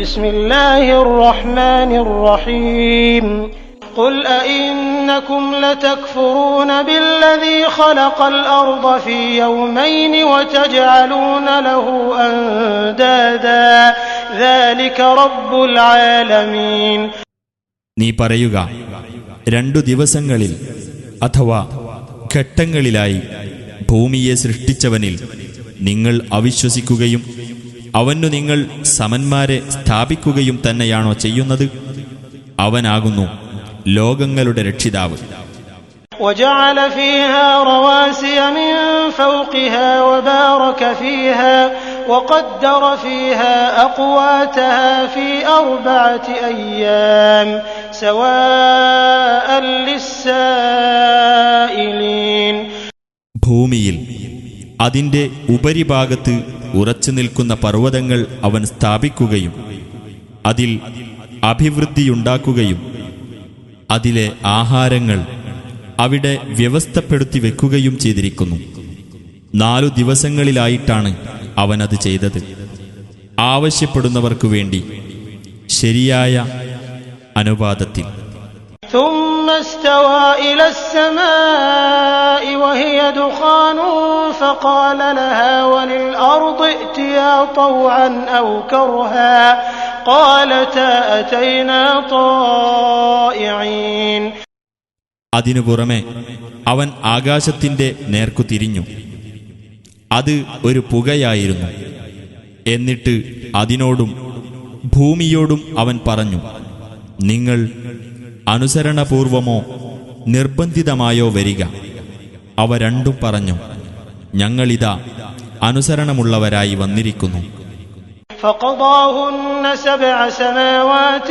بسم الله الرحمن الرحيم قل أئنكم لتكفرون بالذي خلق الأرض في يومين وتجعلون له أندادا ذلك رب العالمين നീ പറയുക രണ്ടു ദിവസങ്ങളിൽ അഥവാ ഘട്ടങ്ങളിലായി ഭൂമിയെ സൃഷ്ടിച്ചവനിൽ നിങ്ങൾ അവിശ്വസിക്കുകയും അവനു നിങ്ങൾ സമന്മാരെ സ്ഥാപിക്കുകയും തന്നെയാണോ ചെയ്യുന്നത് അവനാകുന്നു ലോകങ്ങളുടെ രക്ഷിതാവ് وجعل فيها رواسي من فوقها وبارك فيها وقدر فيها أقواتها في أربعة أيام سواء للسائلين ഭൂമിയിൽ. അതിന്റെ ഉപരിഭാഗത്ത് ഉറച്ചു നിൽക്കുന്ന പർവതങ്ങൾ അവൻ സ്ഥാപിക്കുകയും അതിൽ അഭിവൃദ്ധിയുണ്ടാക്കുകയും അതിലെ ആഹാരങ്ങൾ അവിടെ വ്യവസ്ഥപ്പെടുത്തി വെക്കുകയും ചെയ്തിരിക്കുന്നു. നാലു ദിവസങ്ങളിലായിട്ടാണ് അവനത് ചെയ്തത്. ആവശ്യപ്പെടുന്നവർക്കു വേണ്ടി ശരിയായ അനുപാതത്തിൽ ثم استوى إلى السماء وهي دخان فقال لها وللأرض ائتيا طوعا أو كرها قالتا أتينا طائعين അതിനു പുറമെ അവൻ ആകാശത്തിന്റെ നേർക്കു തിരിഞ്ഞു അത് ഒരു പുകയായിരുന്നു എന്നിട്ട് അതിനോടും ഭൂമിയോടും അവൻ പറഞ്ഞു നിങ്ങൾ അനുസരണപൂർവമോ നിർബന്ധിതമായോ വരിക അവ രണ്ടും പറഞ്ഞു ഞങ്ങളിതാ അനുസരണമുള്ളവരായി വന്നിരിക്കുന്നു فقضاهن سبع سماوات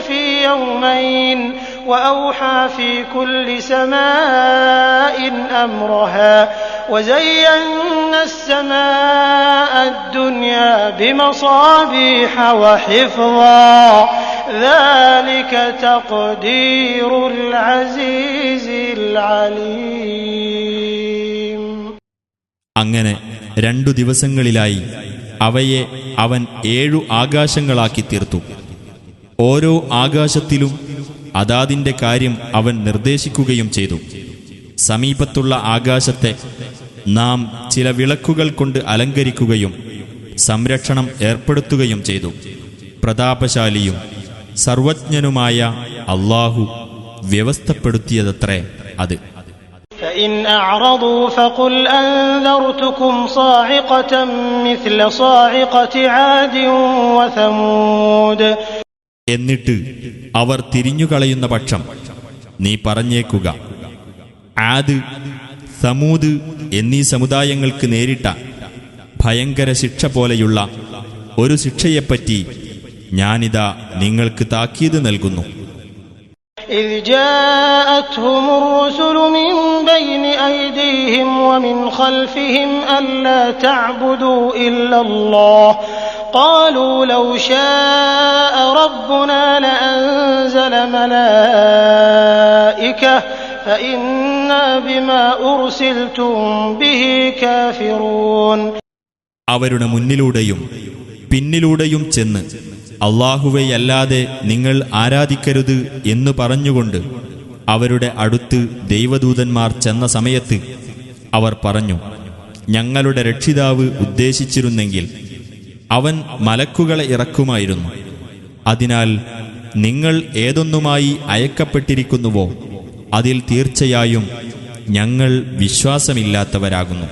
في يومين وأوحى في كل سماء أمرها وزينا السماء الدنيا بمصابيح وحفظا ذلك تقدير العزيز العليم അങ്ങനെ രണ്ടു ദിവസങ്ങളിലായി അവയെ അവൻ ഏഴു ആകാശങ്ങളാക്കി തീർത്തു ഓരോ ആകാശത്തിലും അതാതിന്റെ കാര്യം അവൻ നിർദ്ദേശിക്കുകയും ചെയ്തു സമീപത്തുള്ള ആകാശത്തെ നാം ചില വിളക്കുകൾ കൊണ്ട് അലങ്കരിക്കുകയും സംരക്ഷണം ഏർപ്പെടുത്തുകയും ചെയ്തു പ്രതാപശാലിയും സർവജ്ഞനുമായ അള്ളാഹു വ്യവസ്ഥപ്പെടുത്തിയതത്രേ അത് فإن أعرضوا فقل أنذرتكم صاعقة مثل صاعقة عاد وثمود എന്നിട്ട് അവർ തിരിഞ്ഞുകളയുന്ന പക്ഷം നീ പറഞ്ഞേക്കുക ആദ് സമൂത് എന്നീ സമുദായങ്ങൾക്ക് നേരിട്ട ഭയങ്കര ശിക്ഷ പോലെയുള്ള ഒരു ശിക്ഷയെപ്പറ്റി ഞാനിതാ നിങ്ങൾക്ക് താക്കീത് നൽകുന്നു إذ جاءتهم الرسل من بين أيديهم ومن خلفهم ألا تعبدوا إلا الله قالوا لو شاء ربنا لأنزل ملائكة فإنا بما أرسلتم به كافرون അവരുടെ മുന്നിലൂടെയും പിന്നിലൂടെയും ചെന്ന് അള്ളാഹുവെയല്ലാതെ നിങ്ങൾ ആരാധിക്കരുത് എന്ന് പറഞ്ഞുകൊണ്ട് അവരുടെ അടുത്ത് ദൈവദൂതന്മാർ ചെന്ന സമയത്ത് അവർ പറഞ്ഞു ഞങ്ങളുടെ രക്ഷിതാവ് ഉദ്ദേശിച്ചിരുന്നെങ്കിൽ അവൻ മലക്കുകളെ ഇറക്കുമായിരുന്നു. അതിനാൽ നിങ്ങൾ ഏതൊന്നുമായി അയക്കപ്പെട്ടിരിക്കുന്നുവോ അതിൽ തീർച്ചയായും ഞങ്ങൾ വിശ്വാസമില്ലാത്തവരാകുന്നു.